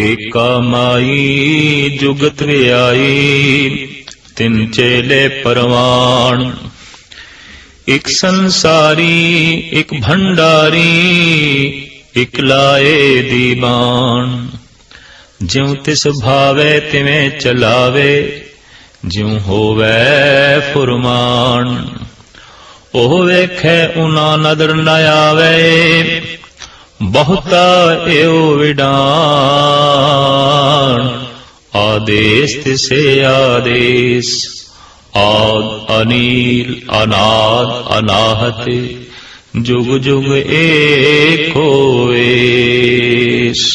ਏਕਾ ਮਾਈ ਜੁਗਤ ਵਿਆਈ, ਤਿੰਨ ਚੇਲੇ ਪਰਵਾਣ। ਇਕ ਸੰਸਾਰੀ, ਇਕ ਭੰਡਾਰੀ, ਇਕ ਲਾਏ ਦੀਵਾਨ। ਜਿਉ ਤਿਸ ਭਾਵੇ ਤਿਵੇਂ ਚਲਾਵੇ, ਜਿਉ ਹੋਵੇ ਫੁਰਮਾਨ। ਉਹ ਵੇਖੇ ਉਨਾ ਨਦਰ ਨਾ ਆਵੇ ਬਹੁਤਾ ਏਉ ਵਿਡਾਨ। ਆਦੇਸ ਤਿਸੇ ਆਦੇਸ। ਆਦ ਅਨੀਲ, ਅਨਾਦ, ਅਨਾਹਤ। ਜੁਗ ਜੁਗ ਏਕੋ ਏਸ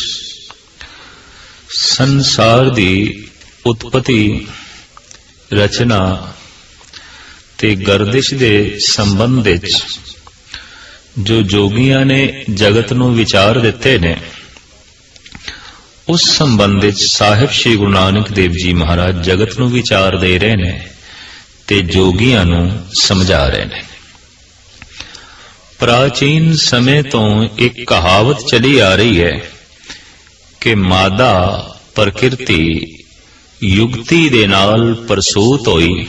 ਸੰਸਾਰ ਦੀ ਉਤਪਤੀ, ਰਚਨਾ ਤੇ ਗਰਦਿਸ਼ ਦੇ ਸੰਬੰਧ ਵਿੱਚ ਜੋ ਜੋਗੀਆਂ ਨੇ ਜਗਤ ਨੂੰ ਵਿਚਾਰ ਦਿੱਤੇ ਨੇ, ਉਸ ਸੰਬੰਧ ਵਿੱਚ ਸਾਹਿਬ ਸ੍ਰੀ ਗੁਰੂ ਨਾਨਕ ਦੇਵ ਜੀ ਮਹਾਰਾਜ ਜਗਤ ਨੂੰ ਵਿਚਾਰ ਦੇ ਰਹੇ ਨੇ ਤੇ ਜੋਗੀਆਂ ਨੂੰ ਸਮਝਾ ਰਹੇ ਨੇ। ਪ੍ਰਾਚੀਨ ਸਮੇਂ ਤੋਂ ਇੱਕ ਕਹਾਵਤ ਚਲੀ ਆ ਰਹੀ ਹੈ ਕਿ ਮਾਦਾ ਪ੍ਰਕਿਰਤੀ ਯੁਗਤੀ ਦੇ ਨਾਲ ਪ੍ਰਸੂਤ ਹੋਈ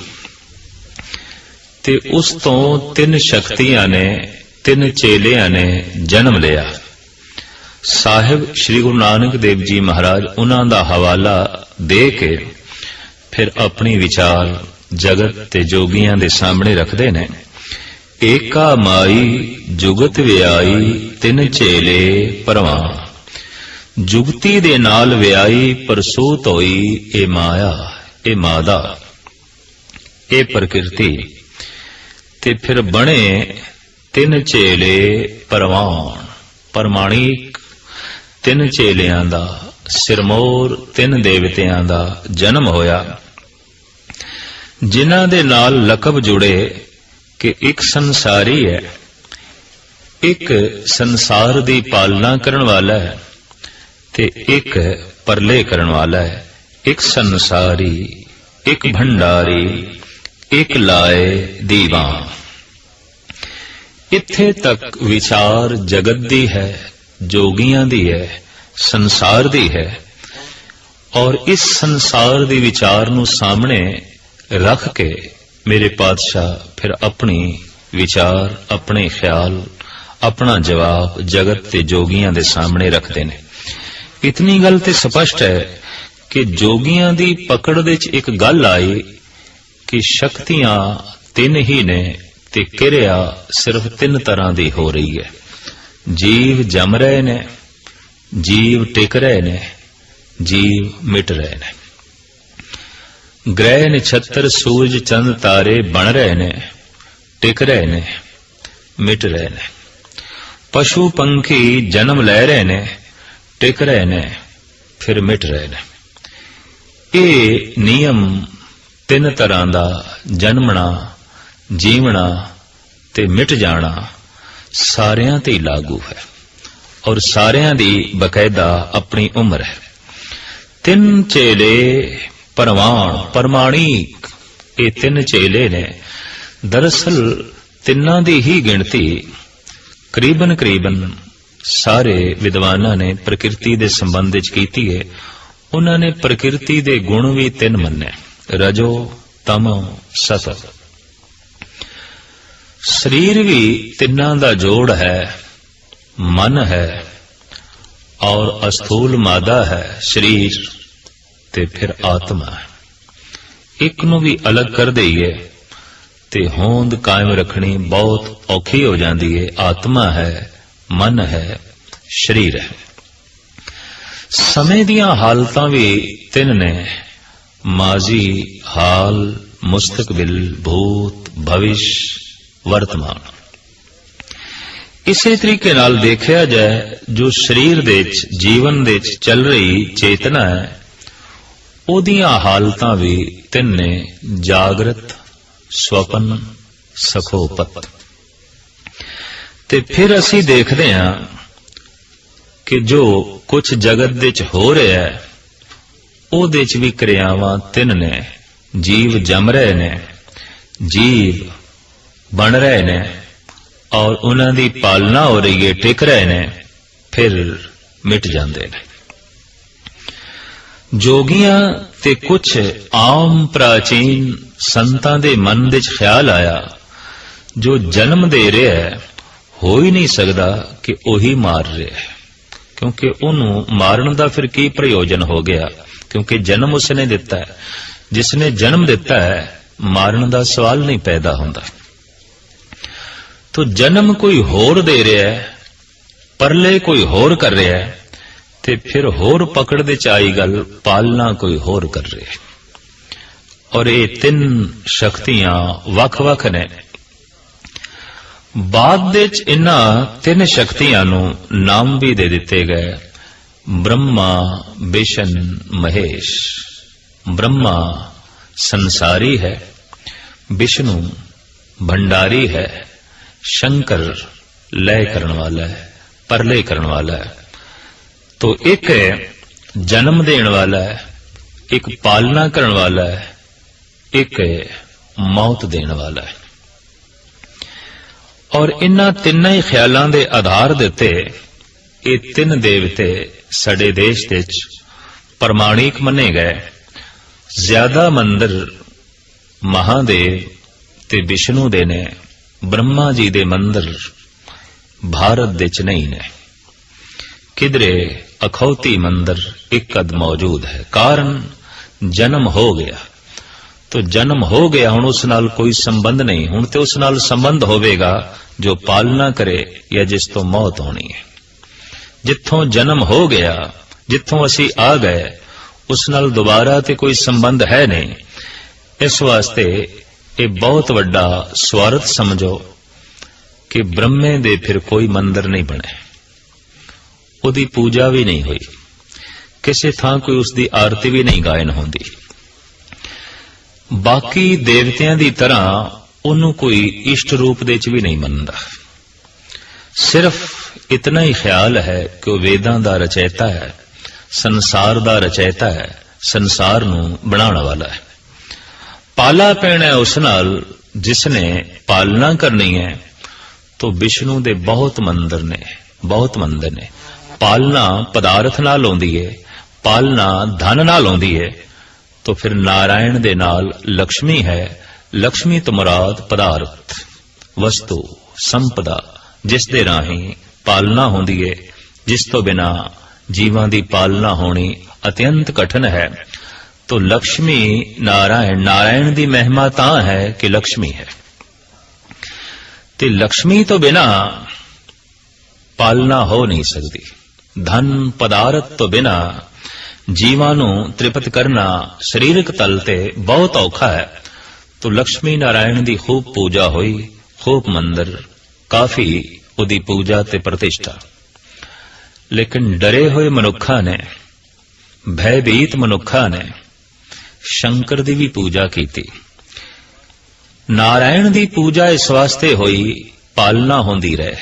ਤੇ ਉਸ ਤੋਂ ਤਿੰਨ ਸ਼ਕਤੀਆਂ ਨੇ ਤਿੰਨ ਚੇਲਿਆਂ ਨੇ ਜਨਮ ਲਿਆ। ਸਾਹਿਬ ਸ੍ਰੀ ਗੁਰੂ ਨਾਨਕ ਦੇਵ ਜੀ ਮਹਾਰਾਜ ਉਹਨਾਂ ਦਾ ਹਵਾਲਾ ਦੇ ਕੇ ਫਿਰ ਆਪਣੀ ਵਿਚਾਰ ਜਗਤ ਤੇ ਜੋਗੀਆਂ ਦੇ ਸਾਹਮਣੇ ਰੱਖਦੇ ਨੇ। ਏਕਾ ਮਾਈ ਜੁਗਤ ਵਿਆਈ ਤਿੰਨ ਚੇਲੇ ਪਰਵਾਂ। ਜੁਗਤੀ ਦੇ ਨਾਲ ਵਿਆਹੀ ਪਰਸੂਤ ਹੋਈ ਇਹ ਮਾਇਆ ਇਹ ਮਾਦਾ ਇਹ ਪ੍ਰਕਿਰਤੀ। ਤੇ ਫਿਰ ਬਣੇ ਤਿੰਨ ਚੇਲੇ ਪਰਵਾਨ ਪਰਮਾਣਿਕ ਤਿੰਨ ਚੇਲਿਆਂ ਦਾ ਸਿਰਮੌਰ, ਤਿੰਨ ਦੇਵਤਿਆਂ ਦਾ ਜਨਮ ਹੋਇਆ। ਜਿਨ੍ਹਾਂ ਦੇ ਨਾਲ ਲਕਬ ਜੁੜੇ ਕਿ ਇੱਕ ਸੰਸਾਰੀ ਹੈ, ਇੱਕ ਸੰਸਾਰ ਦੀ ਪਾਲਣਾ ਕਰਨ ਵਾਲਾ ਹੈ ਤੇ ਇੱਕ ਪਰਲੇ ਕਰਨ ਵਾਲਾ ਹੈ। ਇੱਕ ਸੰਸਾਰੀ, ਇੱਕ ਭੰਡਾਰੀ, ਇੱਕ ਲਾਏ ਦੀਵਾਨ। ਇੱਥੇ ਤੱਕ ਵਿਚਾਰ ਜਗਤ ਦੀ ਹੈ, ਜੋਗੀਆਂ ਦੀ ਹੈ, ਸੰਸਾਰ ਦੀ ਹੈ? ਔਰ ਇਸ ਸੰਸਾਰ ਦੇ ਵਿਚਾਰ ਨੂੰ ਸਾਹਮਣੇ ਰੱਖ ਕੇ ਮੇਰੇ ਪਾਤਸ਼ਾਹ ਫਿਰ ਆਪਣੀ ਵਿਚਾਰ, ਆਪਣੇ ਖਿਆਲ, ਆਪਣਾ ਜਵਾਬ ਜਗਤ ਤੇ ਜੋਗੀਆਂ ਦੇ ਸਾਹਮਣੇ ਰੱਖਦੇ ਨੇ। ਇਤਨੀ ਗੱਲ ਤੇ ਸਪਸ਼ਟ ਹੈ ਕਿ ਜੋਗੀਆਂ ਦੀ ਪਕੜ ਦੇ ਵਿੱਚ ਇੱਕ ਗੱਲ ਆਈ ਕਿ ਸ਼ਕਤੀਆਂ ਤਿੰਨ ਹੀ ਨੇ ਤੇ ਕਿਰਿਆ ਸਿਰਫ ਤਿੰਨ ਤਰ੍ਹਾਂ ਦੀ ਹੋ ਰਹੀ ਹੈ। ਜੀਵ ਜਮ ਰਹੇ ਨੇ, ਜੀਵ ਟਿਕ ਰਹੇ ਨੇ, ਜੀਵ ਮਿਟ ਰਹੇ ਨੇ। ਗ੍ਰਹਿ ਨਛੱਤਰ, ਸੂਰਜ ਚੰਦ ਤਾਰੇ ਬਣ ਰਹੇ ਨੇ, ਟਿਕ ਰਹੇ ਨੇ, ਮਿਟ ਰਹੇ ਨੇ। ਪਸ਼ੂ ਪੰਖੀ ਜਨਮ ਲੈ ਰਹੇ ਨੇ, ਟਿਕ ਰਹੇ ਨੇ, ਫਿਰ ਮਿਟ ਰਹੇ ਨੇ। ਇਹ ਨਿਯਮ ਤਿੰਨ ਤਰ੍ਹਾਂ ਦਾ ਜਨਮਣਾ ਜੀਵਣਾ ਤੇ ਮਿਟ ਜਾਣਾ ਸਾਰਿਆਂ ਤੇ ਲਾਗੂ ਹੈ ਔਰ ਸਾਰਿਆਂ ਦੀ ਬਕਾਇਦਾ ਆਪਣੀ ਉਮਰ ਹੈ। ਤਿੰਨ ਚੇਲੇ ਪਰਵਾਨ ਪਰਮਾਣਿਕ, ਇਹ ਤਿੰਨ ਚੇਲੇ ਨੇ। ਦਰਅਸਲ ਤਿੰਨਾਂ ਦੀ ਹੀ ਗਿਣਤੀ ਕਰੀਬਨ ਕਰੀਬਨ ਸਾਰੇ ਵਿਦਵਾਨਾਂ ਨੇ ਪ੍ਰਕਿਰਤੀ ਦੇ ਸੰਬੰਧ ਵਿੱਚ ਕੀਤੀ ਹੈ। ਉਹਨਾਂ ਨੇ ਪ੍ਰਕਿਰਤੀ ਦੇ ਗੁਣ ਵੀ ਤਿੰਨ ਮੰਨੇ। ਰਜੋ, ਤਮੋ, ਸਤ। ਸਰੀਰ ਵੀ ਤਿੰਨਾਂ ਦਾ ਜੋੜ ਹੈ, ਮਨ ਹੈ ਔਰ ਅਸਥੂਲ ਮਾਦਾ ਹੈ ਸਰੀਰ ਤੇ ਫਿਰ ਆਤਮਾ ਹੈ। ਇੱਕ ਨੂੰ ਵੀ ਅਲੱਗ ਕਰ ਦਈਏ ਤੇ ਹੋਂਦ ਕਾਇਮ ਰੱਖਣੀ ਬਹੁਤ ਔਖੀ ਹੋ ਜਾਂਦੀ ਹੈ ਆਤਮਾ ਹੈ, ਮਨ ਹੈ, ਸਰੀਰ ਹੈ। ਸਮੇਂ ਦੀਆਂ ਹਾਲਤਾਂ ਵੀ ਤਿੰਨ ਨੇ। ਮਾਜ਼ੀ ਹਾਲ, ਮੁਸਤਕਬਿਲ, ਭੂਤ, ਭਵਿਸ਼ ਵਰਤਮਾਨ। ਇਸੇ ਤਰੀਕੇ ਨਾਲ ਦੇਖਿਆ ਜਾਏ, ਜੋ ਸਰੀਰ ਦੇ ਵਿੱਚ, ਜੀਵਨ ਦੇ ਵਿੱਚ ਚੱਲ ਰਹੀ ਚੇਤਨਾ ਹੈ, ਉਹਦੀਆਂ ਹਾਲਤਾਂ ਵੀ ਤਿੰਨ ਨੇ ਜਾਗਰਤ, ਸਵਪਨ, ਸਖੋਪਤ। ਤੇ ਫਿਰ ਅਸੀਂ ਦੇਖਦੇ ਹਾਂ ਕਿ ਜੋ ਕੁਝ ਜਗਤ ਦੇ ਵਿੱਚ ਹੋ ਰਿਹਾ ਹੈ, ਉਹਦੇ ਚ ਵੀ ਕਿਰਿਆਵਾਂ ਤਿੰਨ ਨੇ। ਜੀਵ ਜਮ ਰਹੇ ਨੇ। ਜੀਵ ਬਣ ਰਹੇ ਨੇ ਔਰ ਉਹਨਾਂ ਦੀ ਪਾਲਣਾ ਹੋ ਰਹੀ ਹੈ, ਟਿਕ ਰਹੇ ਨੇ, ਫਿਰ ਮਿਟ ਜਾਂਦੇ ਨੇ। ਜੋਗੀਆਂ ਤੇ ਕੁਝ ਆਮ ਪ੍ਰਾਚੀਨ ਸੰਤਾਂ ਦੇ ਮਨ ਵਿੱਚ ਖਿਆਲ ਆਇਆ, ਜੋ ਜਨਮ ਦੇ ਰਿਹਾ ਹੈ, ਹੋ ਹੀ ਨਹੀਂ ਸਕਦਾ ਕਿ ਉਹੀ ਮਾਰ ਰਿਹਾ ਹੈ। ਕਿਉਂਕਿ ਉਹਨੂੰ ਮਾਰਨ ਦਾ ਫਿਰ ਕੀ ਪ੍ਰਯੋਜਨ ਹੋ ਗਿਆ? ਕਿਉਂਕਿ ਜਨਮ ਉਸਨੇ ਦਿੱਤਾ ਹੈ। ਜਿਸ ਨੇ ਜਨਮ ਦਿੱਤਾ ਹੈ, ਮਾਰਨ ਦਾ ਸਵਾਲ ਨਹੀਂ ਪੈਦਾ ਹੁੰਦਾ। ਤੋ ਜਨਮ ਕੋਈ ਹੋਰ ਦੇ ਰਿਹਾ ਹੈ, ਪਰਲੇ ਕੋਈ ਹੋਰ ਕਰ ਰਿਹਾ ਹੈ, ਤੇ ਫਿਰ ਹੋਰ ਪਕੜ ਦੇ ਚ ਆਈ ਗੱਲ, ਪਾਲਣਾ ਕੋਈ ਹੋਰ ਕਰ ਰਿਹਾ ਹੈ। ਔਰ ਇਹ ਤਿੰਨ ਸ਼ਕਤੀਆਂ ਵੱਖ-ਵੱਖ ਨੇ। ਬਾਅਦ ਵਿੱਚ ਇਹਨਾਂ ਤਿੰਨ ਸ਼ਕਤੀਆਂ ਨੂੰ ਨਾਮ ਵੀ ਦੇ ਦਿੱਤੇ ਗਏ, ਬ੍ਰਹਮਾ ਵਿਸ਼ਨ ਮਹੇਸ਼। ਬ੍ਰਹਮਾ ਸੰਸਾਰੀ ਹੈ ਵਿਸ਼ਨੂੰ ਭੰਡਾਰੀ ਹੈ। ਸ਼ੰਕਰ ਲय ਕਰਨ ਵਾਲਾ ਹੈ, ਪਰਲੇ ਕਰਨ ਵਾਲਾ ਹੈ। ਤੋ ਇੱਕ ਹੈ ਜਨਮ ਦੇਣ ਵਾਲਾ ਹੈ, ਇੱਕ ਪਾਲਣਾ ਕਰਨ ਵਾਲਾ ਹੈ, ਇੱਕ ਹੈ ਮੌਤ ਦੇਣ ਵਾਲਾ ਹੈ। ਔਰ ਇਨ੍ਹਾਂ ਤਿੰਨਾਂ ਹੀ ਖਿਆਲਾਂ ਦੇ ਆਧਾਰ ਦਿੱਤੇ ਇਹ ਤਿੰਨ ਦੇਵਤੇ ਸਾਡੇ ਦੇਸ਼ ਵਿੱਚ ਪ੍ਰਮਾਣਿਕ ਮੰਨੇ ਗਏ। ਜ਼ਿਆਦਾ ਮੰਦਰ ਮਹਾਦੇਵ ਤੇ ਵਿਸ਼ਨੂੰ ਦੇ ਨੇ। ਬ੍ਰਹਮਾ ਜੀ ਦੇ ਮੰਦਰ ਭਾਰਤ ਵਿੱਚ ਨਹੀਂ ਨੇ। ਕਿਧਰੇ ਅਖੌਤੀ ਮੰਦਰ ਇੱਕ ਅਦ ਮੌਜੂਦ ਹੈ। ਕਾਰਨ ਜਨਮ ਹੋ ਗਿਆ। ਤੋ ਜਨਮ ਹੋ ਗਿਆ, ਹੁਣ ਉਸ ਨਾਲ ਕੋਈ ਸੰਬੰਧ ਨਹੀਂ। ਹੁਣ ਤੇ ਉਸ ਨਾਲ ਸੰਬੰਧ ਹੋਵੇਗਾ ਜੋ ਪਾਲਣਾ ਕਰੇ ਜਾਂ ਜਿਸ ਤੋਂ ਮੌਤ ਹੋਣੀ ਹੈ। ਜਿੱਥੋਂ ਜਨਮ ਹੋ ਗਿਆ, ਜਿੱਥੋਂ ਅਸੀਂ ਆ ਗਏ, ਉਸ ਨਾਲ ਦੁਬਾਰਾ ਤੇ ਕੋਈ ਸੰਬੰਧ ਹੈ ਨਹੀਂ। ਇਸ ਵਾਸਤੇ ਇਹ ਬਹੁਤ ਵੱਡਾ ਸਵਾਰਥ ਸਮਝੋ ਕਿ ਬ੍ਰਹਮੇ ਦੇ ਫਿਰ ਕੋਈ ਮੰਦਰ ਨਹੀਂ ਬਣੇ ਉਹਦੀ ਪੂਜਾ ਵੀ ਨਹੀਂ ਹੋਈ। ਕਿਸੇ ਥਾਂ ਕੋਈ ਉਸ ਦੀ ਆਰਤੀ ਵੀ ਨਹੀਂ ਗਾਇਨ ਹੁੰਦੀ। ਬਾਕੀ ਦੇਵਤਿਆਂ ਦੀ ਤਰ੍ਹਾਂ ਉਹਨੂੰ ਕੋਈ ਇਸ਼ਟ ਰੂਪ ਦੇ ਚ ਵੀ ਨਹੀਂ ਮੰਨਦਾ। ਸਿਰਫ ਇਤਨਾ ਹੀ ਖਿਆਲ ਹੈ ਕਿ ਉਹ ਵੇਦਾਂ ਦਾ ਰਚੈਤਾ ਹੈ, ਸੰਸਾਰ ਦਾ ਰਚੈਤਾ ਹੈ, ਸੰਸਾਰ ਨੂੰ ਬਣਾਉਣ ਵਾਲਾ ਹੈ। ਪਾਲਾ ਪੈਣਾ ਉਸ ਨਾਲ ਜਿਸ ਨੇ ਪਾਲਣਾ ਕਰਨੀ ਹੈ, ਤੋ ਵਿਸ਼ਨੂੰ ਦੇ ਬਹੁਤ ਮੰਦਰ ਨੇ, ਬਹੁਤ ਮੰਦਰ ਨੇ। ਪਾਲਣਾ ਪਦਾਰਥ ਨਾਲ ਆਉਂਦੀ ਹੈ, ਪਾਲਣਾ ਧਨ ਨਾਲ ਆਉਂਦੀ ਹੈ। ਤੋ ਫਿਰ ਨਾਰਾਇਣ ਦੇ ਨਾਲ ਲక్ష్ਮੀ ਹੈ ਲక్ష్ਮੀ ਤੋਂ ਮੁਰਾਦ ਪਦਾਰਥ, ਵਸਤੂ, ਸੰਪਦਾ, ਜਿਸ ਦੇ ਰਾਹੀਂ ਪਾਲਣਾ ਹੁੰਦੀ ਹੈ, ਜਿਸ ਤੋਂ ਬਿਨਾ ਜੀਵਾਂ ਦੀ ਪਾਲਣਾ ਹੋਣੀ ਅਤਿਅੰਤ ਕਠਿਨ ਹੈ। तो लक्ष्मी नारायण नारायण ਦੀ ਮਹਿਮਾ ਤਾਂ ਹੈ ਕਿ ਲక్ష్ਮੀ ਹੈ ਤੇ ਲక్ష్ਮੀ ਤੋਂ ਬਿਨਾ ਪਾਲਣਾ ਹੋ ਨਹੀਂ ਸਕਦੀ ਧਨ ਪਦਾਰਥ ਤੋਂ ਬਿਨਾ ਜੀਵਾਂ ਨੂੰ ਤ੍ਰਿਪਤ ਕਰਨਾ ਸਰੀਰਕ ਤਲ ਤੇ ਬਹੁਤ ਔਖਾ ਹੈ ਤੋ ਲక్ష్ਮੀ ਨਾਰਾਇਣ ਦੀ ਖੂਬ ਪੂਜਾ ਹੋਈ ਖੂਬ ਮੰਦਰ ਕਾਫੀ ਉਹਦੀ ਪੂਜਾ ਤੇ ਪ੍ਰਤਿਸ਼ਠਾ ਲੇਕਿਨ ਡਰੇ ਹੋਏ ਮਨੁੱਖਾਂ ਨੇ ਭੈਭੀਤ ਮਨੁੱਖਾਂ ਨੇ ਸ਼ੰਕਰ ਦੀ ਵੀ ਪੂਜਾ ਕੀਤੀ। ਨਾਰਾਇਣ ਦੀ ਪੂਜਾ ਇਸ ਵਾਸਤੇ ਹੋਈ ਪਾਲਣਾ ਹੁੰਦੀ ਰਹੇ।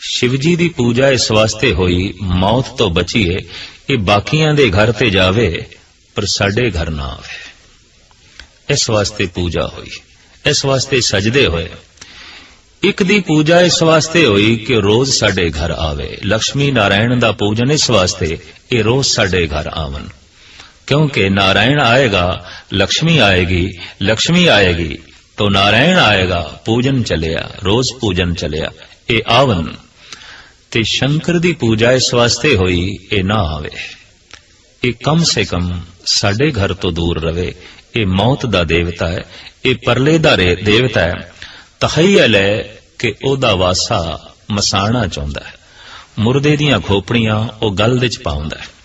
ਸ਼ਿਵ ਜੀ ਦੀ ਪੂਜਾ ਇਸ ਵਾਸਤੇ ਹੋਈ, ਮੌਤ ਤੋਂ ਬਚੀਏ, ਇਹ ਬਾਕੀਆਂ ਦੇ ਘਰ ਤੇ ਜਾਵੇ, ਪਰ ਸਾਡੇ ਘਰ ਨਾ ਆਵੇ। ਇਸ ਵਾਸਤੇ ਪੂਜਾ ਹੋਈ, ਇਸ ਵਾਸਤੇ ਸਜਦੇ ਹੋਏ। ਇੱਕ ਦੀ ਪੂਜਾ ਇਸ ਵਾਸਤੇ ਹੋਈ ਕਿ ਰੋਜ਼ ਸਾਡੇ ਘਰ ਆਵੇ। ਲక్ష్ਮੀ ਨਾਰਾਇਣ ਦਾ ਪੂਜਨ ਇਸ ਵਾਸਤੇ, ਇਹ ਰੋਜ਼ ਸਾਡੇ ਘਰ ਆਵਣ। क्योंकि नारायण आएगा लक्ष्मी आएगी लक्ष्मी आएगी तो नारायण आएगा पूजन ਚਲਿਆ, ਰੋਜ਼ ਪੂਜਨ ਚਲਿਆ, ਇਹ ਆਵਨ। ਤੇ ਸ਼ੰਕਰ ਦੀ ਪੂਜਾ ਇਸ ਵਾਸਤੇ ਹੋਈ, ਇਹ ਨਾ ਆਵੇ। ਇਹ ਕਮ ਸੇ ਕਮ ਸਾਡੇ ਘਰ ਤੋਂ ਦੂਰ ਰਵੇ। ਇਹ ਮੌਤ ਦਾ ਦੇਵਤਾ ਹੈ, ਇਹ ਪਰਲੇ ਦਾ ਦੇਵਤਾ ਹੈ। ਤਖੈਲ ਹੈ ਕਿ ਉਹਦਾ ਵਾਸਾ ਮਸਾਣਾ ਚਾਹੁੰਦਾ ਹੈ। ਮੁਰਦੇ ਦੀਆਂ ਖੋਪੜੀਆਂ ਉਹ ਗਲ ਦੇ ਚ ਪਾਉਂਦਾ ਹੈ।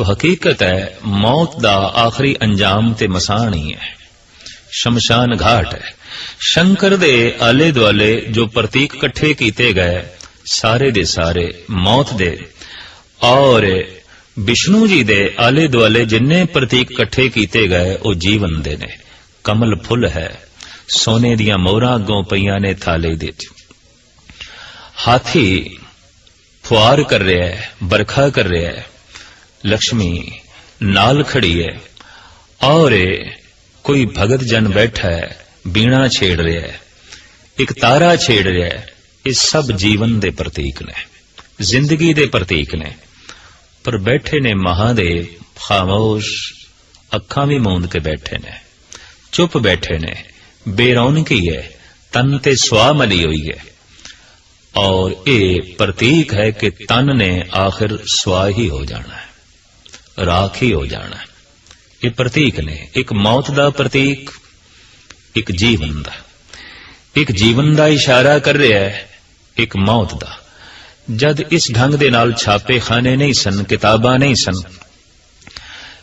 ਤੋ ਹਕੀਕਤ ਹੈ, ਮੌਤ ਦਾ ਆਖਰੀ ਅੰਜਾਮ ਤੇ ਮਸਾਣ ਹੀ ਹੈ। ਸ਼ਮਸ਼ਾਨ ਘਾਟ ਹੈ। ਸ਼ੰਕਰ ਦੇ ਆਲੇ ਦੁਆਲੇ ਜੋ ਪ੍ਰਤੀਕ ਇਕੱਠੇ ਕੀਤੇ ਗਏ, ਸਾਰੇ ਦੇ ਸਾਰੇ ਮੌਤ ਦੇ। ਔਰ ਵਿਸ਼ਨੂੰ ਜੀ ਦੇ ਆਲੇ ਦੁਆਲੇ ਜਿੰਨੇ ਪ੍ਰਤੀਕ ਇਕੱਠੇ ਕੀਤੇ ਗਏ, ਉਹ ਜੀਵਨ ਦੇ ਨੇ। ਕਮਲ ਫੁੱਲ ਹੈ। ਸੋਨੇ ਦੀਆਂ ਮੋਹਰਾਂ ਅੱਗੋਂ ਪਈਆਂ ਨੇ ਥਾਲੇ ਦੇ ਚ ਹਾਥੀ ਫੁਆਰ ਕਰ ਰਿਹਾ ਹੈ ਬਰਖਾ ਕਰ ਰਿਹਾ ਹੈ। ਲక్ష్ਮੀ ਨਾਲ ਖੜੀ ਹੈ ਔਰ ਕੋਈ ਭਗਤ ਜਨ ਬੈਠਾ ਹੈ ਬੀਣਾ ਛੇੜ ਰਿਹਾ ਹੈ ਇੱਕ ਤਾਰਾ ਛੇੜ ਰਿਹਾ ਹੈ ਇਹ ਸਭ ਜੀਵਨ ਦੇ ਪ੍ਰਤੀਕ ਨੇ ਜ਼ਿੰਦਗੀ ਦੇ ਪ੍ਰਤੀਕ ਨੇ ਪਰ ਬੈਠੇ ਨੇ ਮਹਾਦੇਵ ਖਾਮੋਸ਼ ਅੱਖਾਂ ਵੀ ਮੂੰਦ ਕੇ ਬੈਠੇ ਨੇ ਚੁੱਪ ਬੈਠੇ ਨੇ ਬੇਰੌਣਕੀ ਹੈ ਤਨ ਤੇ ਸਵਾ ਮਲੀ ਹੋਈ ਹੈ ਔਰ ਇਹ ਪ੍ਰਤੀਕ ਹੈ ਕਿ ਤਨ ਨੇ ਆਖਿਰ ਸਵਾ ਹੀ ਹੋ ਜਾਣਾ ਹੈ ਰਾਖ ਹੋ ਜਾਣਾ ਇਹ ਪ੍ਰਤੀਕ ਨੇ। ਇੱਕ ਮੌਤ ਦਾ ਪ੍ਰਤੀਕ, ਇੱਕ ਜੀਵਨ ਦਾ। ਇੱਕ ਜੀਵਨ ਦਾ ਇਸ਼ਾਰਾ ਕਰ ਰਿਹਾ ਹੈ, ਇੱਕ ਮੌਤ ਦਾ। ਜਦ ਇਸ ਢੰਗ ਦੇ ਨਾਲ ਛਾਪੇ ਖਾਨੇ ਨਹੀਂ ਸਨ, ਕਿਤਾਬਾਂ ਨਹੀਂ ਸਨ,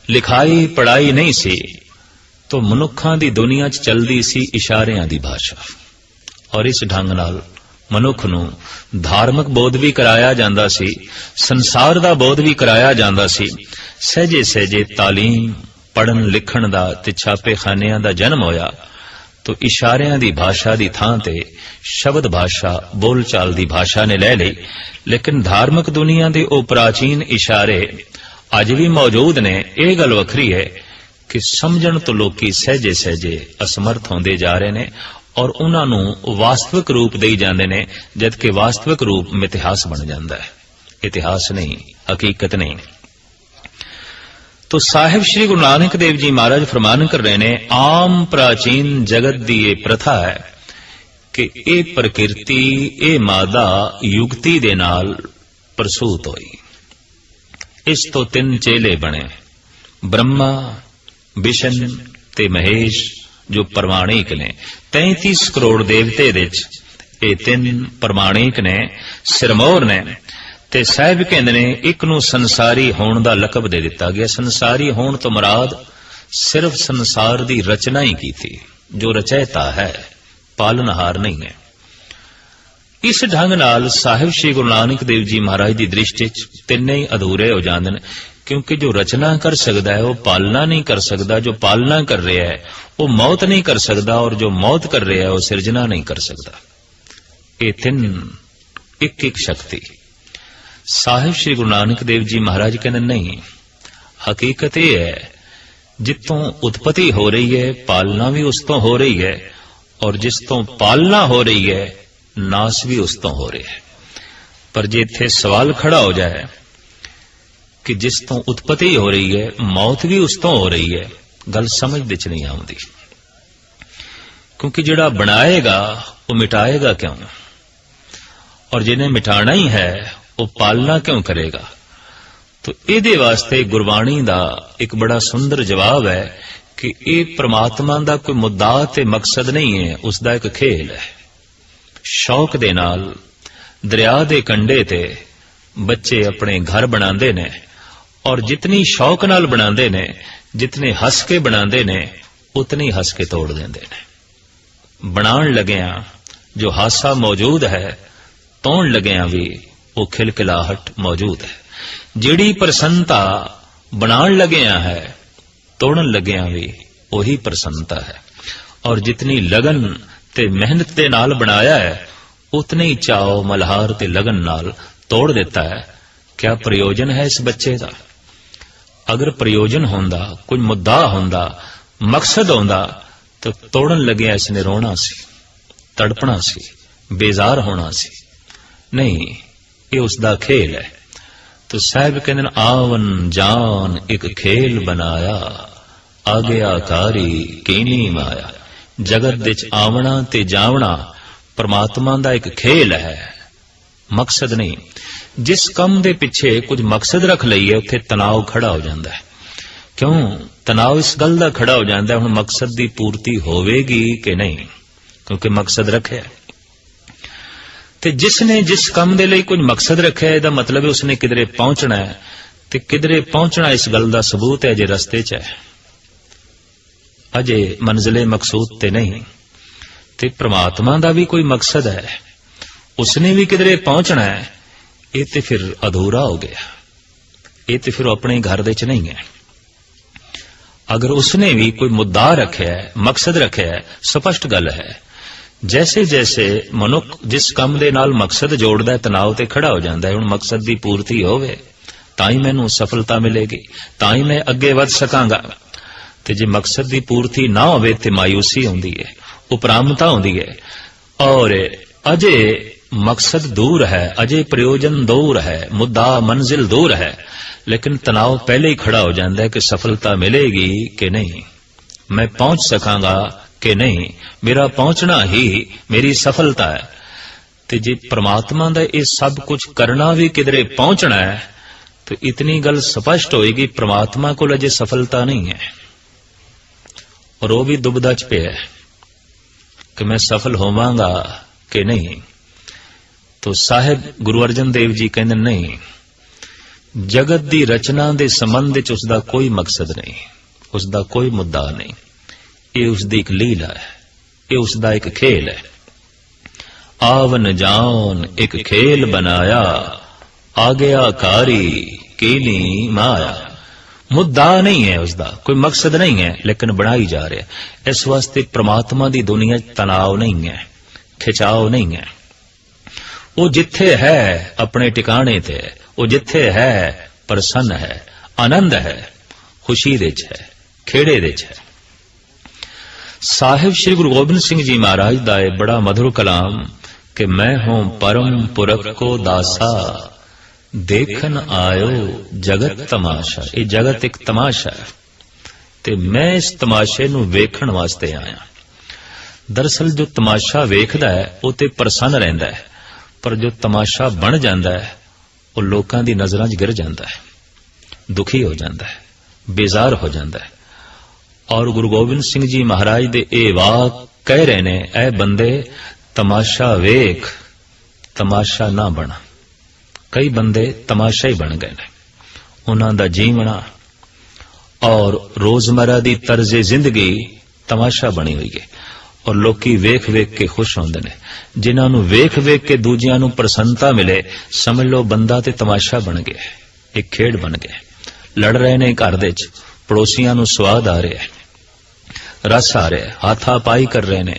ਲਿਖਾਈ ਪੜਾਈ ਨਹੀਂ ਸੀ, ਤੋਂ ਮਨੁੱਖਾਂ ਦੀ ਦੁਨੀਆ 'ਚ ਚੱਲਦੀ ਸੀ ਇਸ਼ਾਰਿਆਂ ਦੀ ਭਾਸ਼ਾ। ਔਰ ਇਸ ਢੰਗ ਨਾਲ ਮਨੁੱਖ ਨੂੰ ਧਾਰਮਿਕ ਬੋਧ ਵੀ ਕਰਾਇਆ ਜਾਂਦਾ ਸੀ, ਸੰਸਾਰ ਦਾ ਬੋਧ ਵੀ ਕਰਾਇਆ ਜਾਂਦਾ ਸੀ। ਸਹਜੇ ਸਹਜੇ ਤਾਲੀਮ ਪੜਨ ਲਿਖਣ ਦਾ ਤੇ ਛਾਪੇਖਾਨਿਆਂ ਦਾ ਜਨਮ ਹੋਇਆ। ਤੋ ਇਸ਼ਾਰਿਆਂ ਦੀ ਭਾਸ਼ਾ ਦੀ ਥਾਂ ਤੇ ਸ਼ਬਦ ਭਾਸ਼ਾ, ਬੋਲਚਾਲ ਦੀ ਭਾਸ਼ਾ ਨੇ ਲੈ ਲਈ। ਲੇਕਿਨ ਧਾਰਮਿਕ ਦੁਨੀਆ ਦੇ ਉਹ ਪ੍ਰਾਚੀਨ ਇਸ਼ਾਰੇ ਅੱਜ ਵੀ ਮੌਜੂਦ ਨੇ। ਇਹ ਗੱਲ ਵੱਖਰੀ ਹੈ ਕਿ ਸਮਝਣ ਤੋਂ ਲੋਕੀ ਸਹਜੇ ਸਹਜੇ ਅਸਮਰਥ ਹੁੰਦੇ ਜਾ ਰਹੇ ਨੇ ਔਰ ਉਹਨਾਂ ਨੂੰ ਵਾਸਤਵਿਕ ਰੂਪ ਦੇਈ ਜਾਂਦੇ ਨੇ ਜਦਕਿ ਵਾਸਤਵਿਕ ਰੂਪ ਮਿਥਿਹਾਸ ਬਣ ਜਾਂਦਾ ਹੈ ਇਤਿਹਾਸ ਨਹੀਂ ਹਕੀਕਤ ਨਹੀਂ तो साहिब श्री गुरु नानक देव जी महाराज फरमान कर रहे ने आम प्राचीन जगत ਦੀ ਇਹ ਪ੍ਰਥਾ ਹੈ ਕਿ ਇਹ ਪ੍ਰਕਿਰਤੀ ਇਹ ਮਾਦਾ ਯੁਗਤੀ ਦੇ ਨਾਲ ਪ੍ਰਸੂਤ ਹੋਈ ਇਸ ਤੋਂ ਤਿੰਨ ਚੇਲੇ ਬਣੇ ਬ੍ਰਹਮਾ ਵਿਸ਼ਨ ਤੇ ਮਹੇਸ਼ ਜੋ ਪ੍ਰਮਾਣਿਕ ਨੇ 33 ਕਰੋੜ ਦੇਵਤੇ ਦੇ ਵਿੱਚ ਇਹ ਤਿੰਨ ਪ੍ਰਮਾਣਿਕ ਨੇ, ਸਿਰਮੌਰ ਨੇ ਤੇ ਸਾਹਿਬ ਕਹਿੰਦੇ ਨੇ, ਇੱਕ ਨੂੰ ਸੰਸਾਰੀ ਹੋਣ ਦਾ ਲਕਬ ਦੇ ਦਿੱਤਾ ਗਿਆ। ਸੰਸਾਰੀ ਹੋਣ ਤੋਂ ਮੁਰਾਦ ਸਿਰਫ ਸੰਸਾਰ ਦੀ ਰਚਨਾ ਹੀ ਕੀਤੀ, ਜੋ ਰਚੈਤਾ ਹੈ, ਪਾਲਨਹਾਰ ਨਹੀਂ ਹੈ। ਇਸ ਢੰਗ ਨਾਲ ਸਾਹਿਬ ਸ੍ਰੀ ਗੁਰੂ ਨਾਨਕ ਦੇਵ ਜੀ ਮਹਾਰਾਜ ਦੀ ਦ੍ਰਿਸ਼ਟੀ 'ਚ ਤਿੰਨੇ ਹੀ ਅਧੂਰੇ ਹੋ ਜਾਂਦੇ ਨੇ, ਕਿਉਂਕਿ ਜੋ ਰਚਨਾ ਕਰ ਸਕਦਾ ਹੈ, ਉਹ ਪਾਲਣਾ ਨਹੀਂ ਕਰ ਸਕਦਾ, ਜੋ ਪਾਲਣਾ ਕਰ ਰਿਹਾ ਹੈ ਉਹ ਮੌਤ ਨਹੀਂ ਕਰ ਸਕਦਾ ਔਰ ਜੋ ਮੌਤ ਕਰ ਰਿਹਾ ਉਹ ਸਿਰਜਣਾ ਨਹੀਂ ਕਰ ਸਕਦਾ। ਇਹ ਤਿੰਨ ਇੱਕ ਇੱਕ ਸ਼ਕਤੀ। ਸਾਹਿਬ ਸ੍ਰੀ ਗੁਰੂ ਨਾਨਕ ਦੇਵ ਜੀ ਮਹਾਰਾਜ ਕਹਿੰਦੇ, ਨਹੀਂ, ਹਕੀਕਤ ਇਹ ਹੈ ਜਿੱਤੋਂ ਉਤਪਤੀ ਹੋ ਰਹੀ ਹੈ, ਪਾਲਣਾ ਵੀ ਉਸ ਤੋਂ ਹੋ ਰਹੀ ਹੈ ਔਰ ਜਿਸ ਤੋਂ ਪਾਲਣਾ ਹੋ ਰਹੀ ਹੈ, ਨਾਸ ਵੀ ਉਸ ਤੋਂ ਹੋ ਰਿਹਾ ਹੈ। ਪਰ ਜੇ ਇੱਥੇ ਸਵਾਲ ਖੜਾ ਹੋ ਜਾਏ ਕਿ ਜਿਸ ਤੋਂ ਉਤਪਤੀ ਹੋ ਰਹੀ ਹੈ, ਮੌਤ ਵੀ ਉਸ ਤੋਂ ਹੋ ਰਹੀ ਹੈ ਗੱਲ ਸਮਝ ਵਿੱਚ ਨਹੀਂ ਆਉਂਦੀ। ਕਿਉਂਕਿ ਜਿਹੜਾ ਬਣਾਏਗਾ, ਉਹ ਮਿਟਾਏਗਾ ਕਿਉਂ? ਔਰ ਜਿਹਨੇ ਮਿਟਾਣਾ ਹੀ ਹੈ, ਉਹ ਪਾਲਣਾ ਕਿਉਂ ਕਰੇਗਾ? ਤੋ ਇਹਦੇ ਵਾਸਤੇ ਗੁਰਬਾਣੀ ਦਾ ਇੱਕ ਬੜਾ ਸੁੰਦਰ ਜਵਾਬ ਹੈ ਕਿ ਇਹ ਪ੍ਰਮਾਤਮਾ ਦਾ ਕੋਈ ਮੁੱਦਾ ਤੇ ਮਕਸਦ ਨਹੀਂ ਹੈ, ਉਸ ਦਾ ਇੱਕ ਖੇਲ ਹੈ। ਸ਼ੌਕ ਦੇ ਨਾਲ, ਦਰਿਆ ਦੇ ਕੰਢੇ ਤੇ ਬੱਚੇ ਆਪਣੇ ਘਰ ਬਣਾਉਂਦੇ ਨੇ ਔਰ ਜਿਤਨੀ ਸ਼ੌਕ ਨਾਲ ਬਣਾਉਂਦੇ ਨੇ ਜਿਤਨੇ ਹੱਸ ਕੇ ਬਣਾਉਂਦੇ ਨੇ, ਉਤਨੀ ਹੱਸ ਕੇ ਤੋੜ ਦਿੰਦੇ ਨੇ। ਬਣਾਉਣ ਲੱਗਿਆਂ ਜੋ ਹਾਸਾ ਮੌਜੂਦ ਹੈ ਤੋੜਨ ਲੱਗਿਆਂ ਵੀ ਉਹ ਖਿਲਖਿਲਾਹਟ ਮੌਜੂਦ ਹੈ। ਜਿਹੜੀ ਪ੍ਰਸੰਨਤਾ ਬਣਾਉਣ ਲੱਗਿਆਂ ਹੈ, ਤੋੜਨ ਲੱਗਿਆਂ ਵੀ ਉਹੀ ਪ੍ਰਸੰਨਤਾ ਹੈ। ਔਰ ਜਿਤਨੀ ਲਗਨ ਤੇ ਮਿਹਨਤ ਦੇ ਨਾਲ ਬਣਾਇਆ ਹੈ, ਉਤਨੇ ਹੀ ਚਾਓ ਮਲਹਾਰ ਤੇ ਲਗਨ ਨਾਲ ਤੋੜ ਦਿੱਤਾ ਹੈ। ਕਿਆ ਪ੍ਰਯੋਜਨ ਹੈ ਇਸ ਬੱਚੇ ਦਾ? ਅਗਰ ਪ੍ਰਯੋਜਨ ਹੁੰਦਾ, ਕੋਈ ਮੁੱਦਾ ਹੁੰਦਾ, ਮਕਸਦ ਹੁੰਦਾ, ਤਾਂ ਤੋੜਨ ਲੱਗਿਆ ਇਸ ਨੇ ਰੋਣਾ ਸੀ, ਤੜਪਣਾ ਸੀ, ਬੇਜ਼ਾਰ ਹੋਣਾ ਸੀ। ਨਹੀਂ, ਇਹ ਉਸ ਦਾ ਖੇਲ ਹੈ। ਤੋ ਸਾਹਿਬ ਕਹਿੰਦੇ ਨੇ, ਆਵਨ ਜਾਨ ਇੱਕ ਖੇਲ ਬਣਾਇਆ ਆਗਿਆਕਾਰੀ ਕੀਨੀ ਮਾਇਆ। ਜਗਤ ਵਿੱਚ ਆਵਣਾ ਤੇ ਜਾਵਣਾ ਪਰਮਾਤਮਾ ਦਾ ਇੱਕ ਖੇਲ ਹੈ, ਮਕਸਦ ਨਹੀਂ। ਜਿਸ ਕੰਮ ਦੇ ਪਿੱਛੇ ਕੁਝ ਮਕਸਦ ਰੱਖ ਲਈਏ, ਉੱਥੇ ਤਣਾਅ ਖੜਾ ਹੋ ਜਾਂਦਾ ਹੈ। ਕਿਉਂ? ਤਣਾਅ ਇਸ ਗੱਲ ਦਾ ਖੜਾ ਹੋ ਜਾਂਦਾ ਹੈ, ਹੁਣ ਮਕਸਦ ਦੀ ਪੂਰਤੀ ਹੋਵੇਗੀ ਕਿ ਨਹੀਂ? ਕਿਉਂਕਿ ਮਕਸਦ ਰੱਖਿਆ ਤੇ ਜਿਸ ਨੇ ਜਿਸ ਕੰਮ ਦੇ ਲਈ ਕੁਝ ਮਕਸਦ ਰੱਖਿਆ, ਇਹਦਾ ਮਤਲਬ ਹੈ ਉਸਨੇ ਕਿਧਰੇ ਪਹੁੰਚਣਾ ਹੈ, ਤੇ ਕਿਧਰੇ ਪਹੁੰਚਣਾ ਇਸ ਗੱਲ ਦਾ ਸਬੂਤ ਹੈ ਜੇ ਰਸਤੇ 'ਚ ਹੈ। ਅਜੇ ਮੰਜ਼ਲੇ ਮਕਸੂਦ ਤੇ ਨਹੀਂ। ਤੇ ਪ੍ਰਮਾਤਮਾ ਦਾ ਵੀ ਕੋਈ ਮਕਸਦ ਹੈ। ਉਸਨੇ ਵੀ ਕਿਧਰੇ ਪਹੁੰਚਣਾ ਹੈ ਇਹ ਤੇ ਫਿਰ ਅਧੂਰਾ ਹੋ ਗਿਆ। ਇਹ ਤੇ ਫਿਰ ਆਪਣੇ ਘਰ ਦੇ 'ਚ ਨਹੀਂ ਹੈ। ਅਗਰ ਉਸਨੇ ਵੀ ਕੋਈ ਮੁੱਦਾ ਰੱਖਿਆ ਹੈ, ਮਕਸਦ ਰੱਖਿਆ ਹੈ, ਸਪਸ਼ਟ ਗੱਲ ਹੈ। ਜੈਸੇ ਜੈਸੇ ਮਨੁੱਖ ਜਿਸ ਕੰਮ ਦੇ ਨਾਲ ਮਕਸਦ ਜੋੜਦਾ ਹੈ, ਤਣਾਅ ਤੇ ਖੜਾ ਹੋ ਜਾਂਦਾ ਹੈ, ਹੁਣ ਮਕਸਦ ਦੀ ਪੂਰਤੀ ਹੋਵੇ, ਤਾਂ ਹੀ ਮੈਨੂੰ ਸਫਲਤਾ ਮਿਲੇਗੀ, ਤਾਂ ਹੀ ਮੈਂ ਅੱਗੇ ਵੱਧ ਸਕਾਂਗਾ। ਤੇ ਜੇ ਮਕਸਦ ਦੀ ਪੂਰਤੀ ਨਾ ਹੋਵੇ, ਤੇ ਮਾਇੂਸੀ ਆਉਂਦੀ ਹੈ, ਉਪਰਾਮਤਾ ਆਉਂਦੀ ਹੈ। ਔਰ ਅਜੇ ਮਕਸਦ ਦੂਰ ਹੈ, ਅਜੇ ਪ੍ਰਯੋਜਨ ਦੂਰ ਹੈ, ਮੁੱਦਾ ਮੰਜ਼ਿਲ ਦੂਰ ਹੈ। ਲੇਕਿਨ ਤਣਾਅ ਪਹਿਲੇ ਹੀ ਖੜਾ ਹੋ ਜਾਂਦਾ ਹੈ ਕਿ ਸਫਲਤਾ ਮਿਲੇਗੀ ਕਿ ਨਹੀਂ। ਮੈਂ ਪਹੁੰਚ ਸਕਾਂਗਾ ਕਿ ਨਹੀਂ। ਮੇਰਾ ਪਹੁੰਚਣਾ ਹੀ ਮੇਰੀ ਸਫਲਤਾ ਹੈ। ਤੇ ਜੇ ਪ੍ਰਮਾਤਮਾ ਦਾ ਇਹ ਸਭ ਕੁਝ ਕਰਨਾ ਵੀ ਕਿਧਰੇ ਪਹੁੰਚਣਾ ਹੈ, ਤਾਂ ਇਤਨੀ ਗੱਲ ਸਪਸ਼ਟ ਹੋਏਗੀ, ਪ੍ਰਮਾਤਮਾ ਕੋਲ ਅਜੇ ਸਫਲਤਾ ਨਹੀਂ ਹੈ। ਔਰ ਉਹ ਵੀ ਦੁਬਦਾ ਚ ਪਿਆ ਹੈ ਕਿ ਮੈਂ ਸਫਲ ਹੋਵਾਂਗਾ ਕਿ ਨਹੀਂ। ਤੋ ਸਾਹਿਬ ਗੁਰੂ ਅਰਜਨ ਦੇਵ ਜੀ ਕਹਿੰਦੇ ਨਹੀਂ, ਜਗਤ ਦੀ ਰਚਨਾ ਦੇ ਸੰਬੰਧ ਵਿੱਚ ਉਸ ਦਾ ਕੋਈ ਮਕਸਦ ਨਹੀਂ ਉਸ ਦਾ ਕੋਈ ਮੁੱਦਾ ਨਹੀਂ। ਇਹ ਉਸ ਦੀ ਇੱਕ ਲੀਲਾ ਹੈ, ਇਹ ਉਸ ਦਾ ਇੱਕ ਖੇਲ ਹੈ। ਆਵਨ ਜਾਨ ਇੱਕ ਖੇਲ ਬਣਾਇਆ ਆਗਿਆਕਾਰੀ ਕੀਨੀ ਮਾਇਆ। ਮੁੱਦਾ ਨਹੀਂ ਹੈ ਉਸ ਦਾ ਕੋਈ ਮਕਸਦ ਨਹੀਂ ਹੈ, ਲੇਕਿਨ ਬਣਾਈ ਜਾ ਰਿਹਾ। ਇਸ ਵਾਸਤੇ ਪ੍ਰਮਾਤਮਾ ਦੀ ਦੁਨੀਆ 'ਚ ਤਣਾਅ ਨਹੀਂ ਹੈ, ਖਿਚਾਓ ਨਹੀਂ ਹੈ। ਉਹ ਜਿੱਥੇ ਹੈ, ਆਪਣੇ ਟਿਕਾਣੇ ਤੇ ਉਹ ਜਿੱਥੇ ਹੈ, ਪ੍ਰਸੰਨ ਹੈ। ਆਨੰਦ ਹੈ, ਖੁਸ਼ੀ ਦੇ ਚ ਹੈ, ਖੇੜੇ ਦੇ ਚ ਹੈ। ਸਾਹਿਬ ਸ੍ਰੀ ਗੁਰੂ ਗੋਬਿੰਦ ਸਿੰਘ ਜੀ ਮਹਾਰਾਜ ਦਾ ਇਹ ਬੜਾ ਮਧੁਰ ਕਲਾਮ ਕਿ ਮੈਂ ਹੂੰ ਪਰਮ ਪੁਰਖ ਕੋ ਦਾਸਾ ਦੇਖਣ ਆਇਓ ਜਗਤ ਤਮਾਸ਼ਾ। ਇਹ ਜਗਤ ਇੱਕ ਤਮਾਸ਼ਾ ਹੈ ਤੇ ਮੈਂ ਇਸ ਤਮਾਸ਼ੇ ਨੂੰ ਵੇਖਣ ਵਾਸਤੇ ਆਇਆ। ਦਰਸਲ ਜੋ ਤਮਾਸ਼ਾ ਵੇਖਦਾ ਹੈ, ਉਹ ਤੇ ਪ੍ਰਸੰਨ ਰਹਿੰਦਾ ਹੈ। ਪਰ ਜੋ ਤਮਾਸ਼ਾ ਬਣ ਜਾਂਦਾ ਹੈ, ਉਹ ਲੋਕਾਂ ਦੀ ਨਜ਼ਰਾਂ 'ਚ ਗਿਰ ਜਾਂਦਾ ਹੈ, ਦੁਖੀ ਹੋ ਜਾਂਦਾ ਹੈ, ਬੇਜ਼ਾਰ ਹੋ ਜਾਂਦਾ ਹੈ। ਔਰ ਗੁਰੂ ਗੋਬਿੰਦ ਸਿੰਘ ਜੀ ਮਹਾਰਾਜ ਦੇ ਇਹ ਵਾਕ ਕਹਿ ਰਹੇ ਨੇ, ਐ ਬੰਦੇ, ਤਮਾਸ਼ਾ ਵੇਖ, ਤਮਾਸ਼ਾ ਨਾ ਬਣ। ਕਈ ਬੰਦੇ ਤਮਾਸ਼ਾ ਹੀ ਬਣ ਗਏ ਨੇ, ਉਹਨਾਂ ਦਾ ਜੀਵਣਾ ਔਰ ਰੋਜ਼ਮਰਾ ਦੀ ਤਰਜ਼ੇ ਜ਼ਿੰਦਗੀ ਤਮਾਸ਼ਾ ਬਣੀ ਹੋਈ ਹੈ। ਔਰ ਲੋਕੀ ਵੇਖ ਵੇਖ ਕੇ ਖੁਸ਼ ਹੁੰਦੇ ਨੇ। ਜਿਨ੍ਹਾਂ ਨੂੰ ਵੇਖ ਵੇਖ ਕੇ ਦੂਜਿਆਂ ਨੂੰ ਪ੍ਰਸੰਨਤਾ ਮਿਲੇ, ਸਮਝ ਲਓ ਬੰਦਾ ਤੇ ਤਮਾਸ਼ਾ ਬਣ ਗਿਆ ਇੱਕ ਖੇਡ ਬਣ ਗਿਆ ਲੜ ਰਹੇ ਨੇ ਘਰ ਦੇ ਚ ਪੜੋਸੀਆਂ ਨੂੰ ਸਵਾਦ ਆ ਰਿਹਾ ਹੈ। ਰਸ ਆ ਰਿਹਾ ਹਾਥਾ ਪਾਈ ਕਰ ਰਹੇ ਨੇ,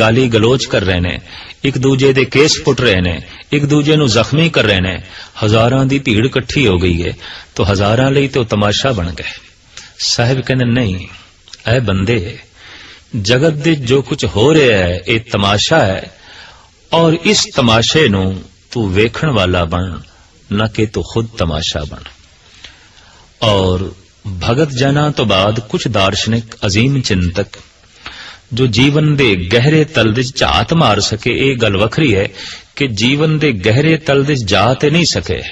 ਗਾਲੀ ਗਲੋਚ ਕਰ ਰਹੇ ਨੇ, ਇੱਕ ਦੂਜੇ ਦੇ ਕੇਸ ਪੁੱਟ ਰਹੇ ਨੇ, ਇੱਕ ਦੂਜੇ ਨੂੰ ਜ਼ਖਮੀ ਕਰ ਰਹੇ ਨੇ। ਹਜ਼ਾਰਾਂ ਦੀ ਭੀੜ ਇਕੱਠੀ ਹੋ ਗਈ ਹੈ, ਤਾਂ ਹਜ਼ਾਰਾਂ ਲਈ ਤੇ ਉਹ ਤਮਾਸ਼ਾ ਬਣ ਗਏ। ਸਾਹਿਬ ਕਹਿੰਦੇ, ਨਹੀਂ ਐ ਬੰਦੇ ਜਗਤ ਦੇ ਜੋ ਕੁਝ ਹੋ ਰਿਹਾ ਹੈ, ਇਹ ਤਮਾਸ਼ਾ ਹੈ। ਔਰ ਇਸ ਤਮਾਸ਼ੇ ਨੂੰ ਤੂੰ ਵੇਖਣ ਵਾਲਾ ਬਣ, ਨਾ ਕਿ ਤੂੰ ਖੁਦ ਤਮਾਸ਼ਾ ਬਣ। ਔਰ ਭਗਤ ਜਨਾਂ ਤੋਂ ਬਾਅਦ ਕੁਝ ਦਾਰਸ਼ਨਿਕ ਅਜ਼ੀਮ ਚਿੰਤਕ, ਜੋ ਜੀਵਨ ਦੇ ਗਹਿਰੇ ਤਲ ਵਿੱਚ ਝਾਤ ਮਾਰ ਸਕੇ, ਇਹ ਗੱਲ ਵੱਖਰੀ ਹੈ ਕਿ ਜੀਵਨ ਦੇ ਗਹਿਰੇ ਤਲ ਵਿੱਚ ਜਾ ਤੇ ਨਹੀਂ ਸਕੇ,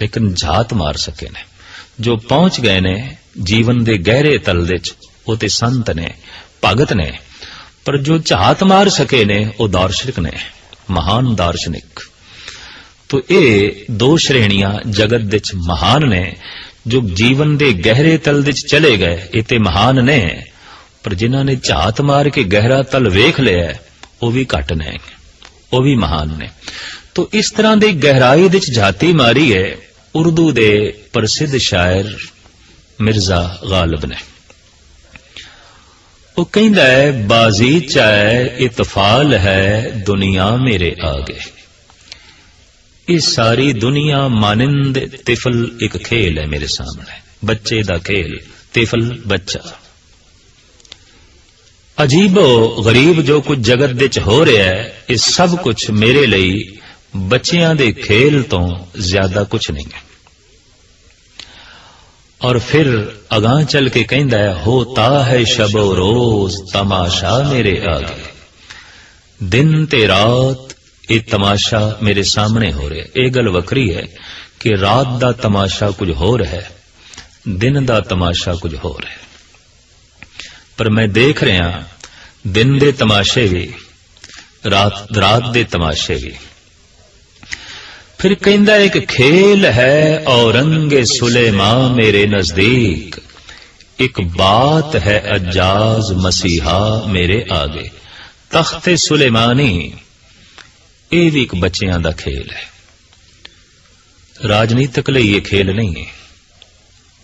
ਲੇਕਿਨ ਝਾਤ ਮਾਰ ਸਕੇ ਨੇ। ਜੋ ਪਹੁੰਚ ਗਏ ਨੇ, ਜੀਵਨ ਦੇ ਗਹਿਰੇ ਤਲ ਵਿੱਚ, ਉਹ ਤੇ ਸੰਤ ਨੇ। ਭਗਤ ਨੇ, ਪਰ ਜੋ ਝਾਤ ਮਾਰ ਸਕੇ ਨੇ, ਉਹ ਦਾਰਸ਼ਨਿਕ ਨੇ, ਮਹਾਨ ਦਾਰਸ਼ਨਿਕ। ਤੋ ਇਹ ਦੋ ਸ਼੍ਰੇਣੀਆਂ ਜਗਤ ਵਿੱਚ ਮਹਾਨ ਨੇ, ਜੋ ਜੀਵਨ ਦੇ ਗਹਿਰੇ ਤਲ ਵਿੱਚ ਚਲੇ ਗਏ, ਇਹ ਤੇ ਮਹਾਨ ਨੇ। ਪਰ ਜਿਨ੍ਹਾਂ ਨੇ ਝਾਤ ਮਾਰ ਕੇ ਗਹਿਰਾ ਤਲ ਵੇਖ ਲਿਆ, ਉਹ ਵੀ ਘੱਟ ਨੇ, ਉਹ ਵੀ ਮਹਾਨ ਨੇ। ਤੋ ਇਸ ਤਰ੍ਹਾਂ ਦੀ ਗਹਿਰਾਈ ਵਿੱਚ ਝਾਤੀ ਮਾਰੀ ਹੈ, ਉਰਦੂ ਦੇ ਪ੍ਰਸਿੱਧ ਸ਼ਾਇਰ ਮਿਰਜ਼ਾ ਗਾਲਬ ਨੇ। ਉਹ ਕਹਿੰਦਾ ਹੈ, ਬਾਜ਼ੀ ਚਾਹੇ ਇਤਫਾਲ ਹੈ ਦੁਨੀਆ ਮੇਰੇ ਆਗੇ। ਇਹ ਸਾਰੀ ਦੁਨੀਆ ਮਾਨਿੰਦ ਤਿਫਲ ਇੱਕ ਖੇਲ ਹੈ ਮੇਰੇ ਸਾਹਮਣੇ। ਬੱਚੇ ਦਾ ਖੇਲ, ਤਿਫਲ ਬੱਚਾ। ਅਜੀਬੋ ਗਰੀਬ ਜੋ ਕੁਝ ਜਗਤ ਵਿੱਚ ਹੋ ਰਿਹਾ ਹੈ, ਇਹ ਸਭ ਕੁਝ ਮੇਰੇ ਲਈ ਬੱਚਿਆਂ ਦੇ ਖੇਲ ਤੋਂ ਜ਼ਿਆਦਾ ਕੁਝ ਨਹੀਂ ਹੈ। ਔਰ ਫਿਰ ਅਗਾਹ ਚੱਲ ਕੇ ਕਹਿੰਦਾ ਹੈ ਹੋਤਾ ਹੈ ਸ਼ਬੋ ਰੋਜ਼, ਤਮਾਸ਼ਾ ਮੇਰੇ ਆਗੇ। ਦਿਨ ਤੇ ਰਾਤ ਇਹ ਤਮਾਸ਼ਾ ਮੇਰੇ ਸਾਹਮਣੇ ਹੋ ਰਿਹਾ ਇਹ ਗੱਲ ਵੱਖਰੀ ਹੈ ਕਿ ਰਾਤ ਦਾ ਤਮਾਸ਼ਾ ਕੁਝ ਹੋਰ ਹੈ, ਦਿਨ ਦਾ ਤਮਾਸ਼ਾ ਕੁਝ ਹੋਰ ਹੈ। ਪਰ ਮੈਂ ਦੇਖ ਰਿਹਾ ਦਿਨ ਦੇ ਤਮਾਸ਼ੇ ਵੀ, ਰਾਤ ਰਾਤ ਦੇ ਤਮਾਸ਼ੇ ਵੀ। ਫਿਰ ਕਹਿੰਦਾ, ਇੱਕ ਖੇਲ ਹੈ ਔਰੰਗੇ ਸੁਲੇਮਾ ਮੇਰੇ ਨਜ਼ਦੀਕ। ਇੱਕ ਬਾਤ ਹੈ ਅਜਾਜ਼ ਮਸੀਹਾ ਮੇਰੇ ਆਗੇ। ਤਖਤ ਸੁਲੇਮਾਨੀ, ਇਹ ਵੀ ਇੱਕ ਬੱਚਿਆਂ ਦਾ ਖੇਲ ਹੈ। ਰਾਜਨੀਤਿਕ ਲਈ ਇਹ ਖੇਲ ਨਹੀਂ ਹੈ।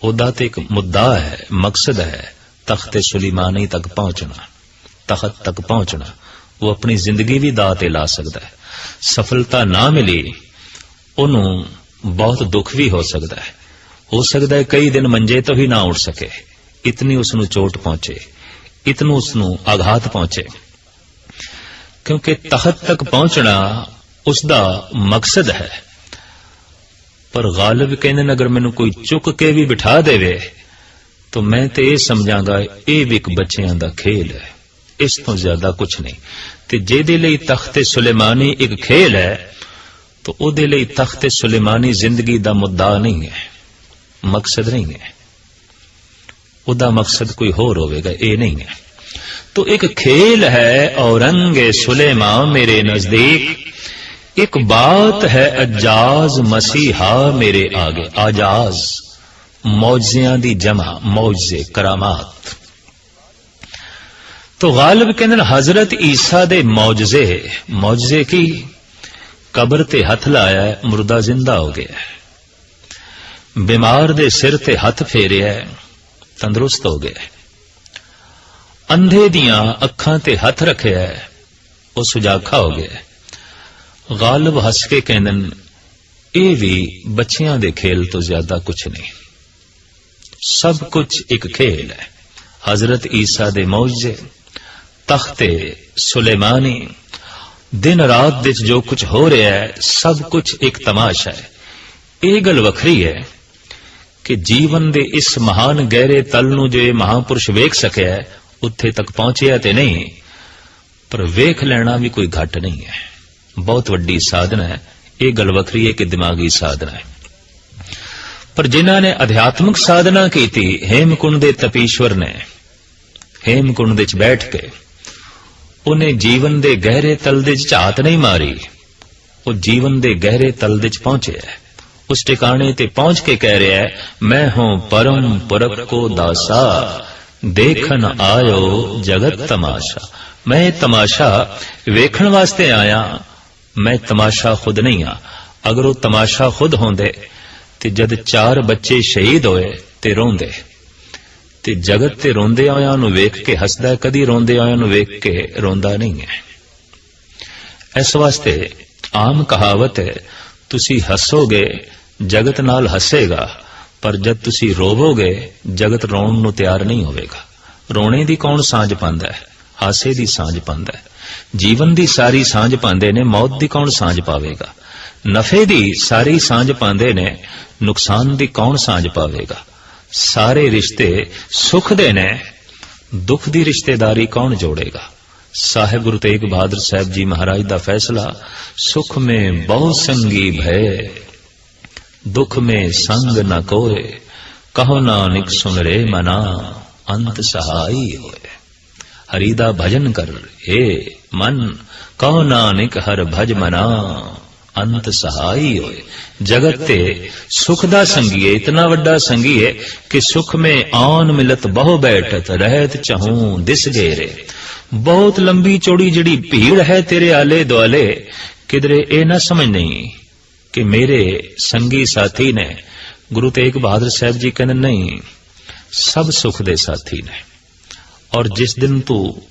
ਉਹਦਾ ਤੇ ਇੱਕ ਮੁੱਦਾ ਹੈ, ਮਕਸਦ ਹੈ ਤਖਤ ਸੁਲੇਮਾਨੀ ਤੱਕ ਪਹੁੰਚਣਾ, ਤਖਤ ਤੱਕ ਪਹੁੰਚਣਾ। ਉਹ ਆਪਣੀ ਜ਼ਿੰਦਗੀ ਵੀ ਦਾਅ ਤੇ ਲਾ ਸਕਦਾ ਹੈ। ਸਫਲਤਾ ਨਾ ਮਿਲੀ ਉਹਨੂੰ ਬਹੁਤ ਦੁੱਖ ਵੀ ਹੋ ਸਕਦਾ ਹੈ। ਹੋ ਸਕਦਾ ਹੈ ਕਈ ਦਿਨ ਮੰਜੇ ਤੋਂ ਹੀ ਨਾ ਉੱਠ ਸਕੇ। ਇਤਨੀ ਉਸ ਨੂੰ ਚੋਟ ਪਹੁੰਚੇ। ਇਤਨੂੰ ਉਸ ਨੂੰ ਆਘਾਤ ਪਹੁੰਚੇ। ਕਿਉਂਕਿ ਤਖਤ ਤੱਕ ਪਹੁੰਚਣਾ ਉਸ ਦਾ ਮਕਸਦ ਹੈ। ਪਰ ਗਾਲਬ ਕਹਿੰਦੇ ਨੇ, ਅਗਰ ਮੈਨੂੰ ਕੋਈ ਚੁੱਕ ਕੇ ਵੀ ਬਿਠਾ ਦੇਵੇ, ਤਾਂ ਮੈਂ ਤੇ ਇਹ ਸਮਝਾਂਗਾ, ਇਹ ਵੀ ਇੱਕ ਬੱਚਿਆਂ ਦਾ ਖੇਲ ਹੈ। ਇਸ ਤੋਂ ਜ਼ਿਆਦਾ ਕੁਝ ਨਹੀਂ। ਤੇ ਜਿਹਦੇ ਲਈ ਤਖਤ ਸੁਲੇਮਾਨੀ ਇੱਕ ਖੇਲ ਹੈ تو او دے لئی تخت سلیمانی زندگی دا مدعا نہیں ہے، مقصد نہیں ہے۔ او دا مقصد کوئی ہو روے گا، اے نہیں ہے۔ تو ایک کھیل ہے، اورنگ سلیما میرے نزدیک۔ ایک بات ہے، اجاز مسیحا میرے آگے۔ آجاز موجزیاں دی جمع موجزے کرامات۔ تو غالب کے اندر حضرت عیسیٰ دے موجزے موجزے کی؟ ਕਬਰ ਤੇ ਹੱਥ ਲਾਇਆ ਮੁਰਦਾ ਜ਼ਿੰਦਾ ਹੋ ਗਿਆ ਬਿਮਾਰ ਦੇ ਸਿਰ ਤੇ ਹੱਥ ਫੇਰਿਆ ਤੰਦਰੁਸਤ ਹੋ ਗਿਆ ਅੰਧੇ ਦੀਆਂ ਅੱਖਾਂ ਤੇ ਹੱਥ ਰੱਖਿਆ ਉਹ ਸੁਜਾਖਾ ਹੋ ਗਿਆ ਗਾਲਬ ਹੱਸ ਕੇ ਕਹਿੰਦਨ, ਇਹ ਵੀ ਬੱਚਿਆਂ ਦੇ ਖੇਲ ਤੋਂ ਜ਼ਿਆਦਾ ਕੁਝ ਨਹੀਂ। ਸਭ ਕੁਝ ਇੱਕ ਖੇਲ ਹੈ। حضرت عیسیٰ دے موجزے تخت ਸੁਲੇਮਾਨੀ ਦਿਨ ਰਾਤ ਵਿੱਚ ਜੋ ਕੁਝ ਹੋ ਰਿਹਾ ਹੈ ਸਭ ਕੁਝ ਇੱਕ ਤਮਾਸ਼ਾ ਹੈ। ਇਹ ਗੱਲ ਵੱਖਰੀ ਹੈ ਕਿ ਜੀਵਨ ਦੇ ਇਸ ਮਹਾਨ ਗਹਿਰੇ ਤਲ ਨੂੰ ਜੇ ਮਹਾਪੁਰਸ਼ ਵੇਖ ਸਕਿਆ ਹੈ, ਉੱਥੇ ਤੱਕ ਪਹੁੰਚਿਆ ਤੇ ਨਹੀਂ ਪਰ ਵੇਖ ਲੈਣਾ ਵੀ ਕੋਈ ਘੱਟ ਨਹੀਂ ਹੈ। ਬਹੁਤ ਵੱਡੀ ਸਾਧਨਾ ਹੈ। ਇਹ ਗੱਲ ਵੱਖਰੀ ਹੈ ਕਿ ਦਿਮਾਗੀ ਸਾਧਨਾ ਹੈ। ਪਰ ਜਿਨ੍ਹਾਂ ਨੇ ਅਧਿਆਤਮਿਕ ਸਾਧਨਾ ਕੀਤੀ ਹੇਮਕੁੰਡ ਦੇ ਤਪੀਸ਼ਵਰ ਨੇ ਹੇਮਕੁੰਡ ਦੇ ਵਿੱਚ ਬੈਠ ਕੇ ਉਹਨੇ ਜੀਵਨ ਦੇ ਗਹਿਰੇ ਤਲਦੇ ਚ ਝਾਤ ਨਹੀਂ ਮਾਰੀ। ਉਹ ਜੀਵਨ ਦੇ ਗਹਿਰੇ ਤਲਦੇ ਚ ਪਹੁੰਚਿਆ ਉਸ ਟਿਕਾਣੇ ਤੇ ਪਹੁੰਚ ਕੇ ਕਹਿ ਰਿਹਾ ਹੈ, ਮੈਂ ਹਾਂ ਪਰਮ ਪੁਰਖ ਕੋ ਦਾਸਾ, ਦੇਖਣ ਆਇਓ ਜਗਤ ਤਮਾਸ਼ਾ। ਮੈਂ ਤਮਾਸ਼ਾ ਵੇਖਣ ਵਾਸਤੇ ਆਇਆ, ਮੈਂ ਤਮਾਸ਼ਾ ਖੁਦ ਨਹੀਂ ਆ ਅਗਰ ਉਹ ਤਮਾਸ਼ਾ ਖੁਦ ਹੁੰਦੇ ਤੇ ਜਦ ਚਾਰ ਬੱਚੇ ਸ਼ਹੀਦ ਹੋਏ ਤੇ ਰੋਂਦੇ ਤੇ ਜਗਤ ਤੇ ਰੋਂਦੇ ਆਇਆਂ ਨੂੰ ਵੇਖ ਕੇ ਹੱਸਦਾ ਹੈ, ਕਦੀ ਰੋਂਦੇ ਆਇਆਂ ਨੂੰ ਵੇਖ ਕੇ ਰੋਂਦਾ ਨਹੀਂ ਹੈ। ਇਸ ਵਾਸਤੇ ਆਮ ਕਹਾਵਤ ਹੈ ਤੁਸੀਂ ਹੱਸੋਗੇ ਜਗਤ ਨਾਲ ਹੱਸੇਗਾ ਪਰ ਜਦ ਤੁਸੀਂ ਰੋਵੋਗੇ ਜਗਤ ਰੋਣ ਨੂੰ ਤਿਆਰ ਨਹੀਂ ਹੋਵੇਗਾ। ਰੋਣੇ ਦੀ ਕੌਣ ਸਾਂਝ ਪਾਉਂਦਾ ਹੈ? ਹਾਸੇ ਦੀ ਸਾਂਝ ਪਾਉਂਦਾ ਹੈ। ਜੀਵਨ ਦੀ ਸਾਰੀ ਸਾਂਝ ਪਾਉਂਦੇ ਨੇ ਮੌਤ ਦੀ ਕੌਣ ਸਾਂਝ ਪਾਵੇਗਾ? ਨਫੇ ਦੀ ਸਾਰੀ ਸਾਂਝ ਪਾਉਂਦੇ ਨੇ ਨੁਕਸਾਨ ਦੀ ਕੌਣ ਸਾਂਝ ਪਾਵੇਗਾ? ਸਾਰੇ ਰਿਸ਼ਤੇ ਸੁਖ ਦੇ ਨੇ, ਦੁੱਖ ਦੀ ਰਿਸ਼ਤੇਦਾਰੀ ਕੌਣ ਜੋੜੇਗਾ? ਸਾਹਿਬ ਗੁਰੂ ਤੇਗ ਬਹਾਦਰ ਸਾਹਿਬ ਜੀ ਮਹਾਰਾਜ ਦਾ ਫੈਸਲਾ, ਸੁਖ ਮੇ ਬਹੁ ਸੰਗੀ ਭੈ ਦੁੱਖ ਮੇ ਸੰਗ ਨਾ ਕੋਏ, ਕਹੋ ਨਾਨਕ ਸੁਨਰੇ ਮਨਾ, ਅੰਤ ਸਹਾਈ ਹੋਏ। ਹਰੀ ਦਾ ਭਜਨ ਕਰ ਏ ਮਨ, ਕਹੋ ਨਾਨਕ ਹਰ ਭਜ ਮਨਾ, ਅੰਤ ਸਹਾਈ ਹੋਏ। ਜਗਤ ਤੇ ਸੁਖ ਦਾ ਸੰਗੀ ਹੈ ਇਤਨਾ ਵੱਡਾ ਸੰਗੀ ਹੈ ਕਿ ਸੁਖ में ਆਨ ਮਿਲਤ ਬਹੁ ਬੈਠਤ, ਰਹਿਤ ਚਾਹੂੰ ਦਿਸ ਗੇਰੇ। ਬਹੁਤ ਲੰਬੀ ਚੌੜੀ ਜਿਹੜੀ ਭੀੜ ਹੈ ਤੇਰੇ ਆਲੇ ਦੁਆਲੇ, ਕਿਧਰੇ ਇਹ ਨਾ ਸਮਝ ਨਹੀਂ ਕਿ ਮੇਰੇ ਸੰਗੀ ਸਾਥੀ ਨੇ, ਗੁਰੂ ਤੇਗ ਬਹਾਦਰ ਸਾਹਿਬ ਜੀ ਕਹਿੰਦੇ ਨਹੀਂ, ਸਭ ਸੁਖ ਦੇ ਸਾਥੀ ਨੇ। ਔਰ ਜਿਸ ਦਿਨ ਤੂੰ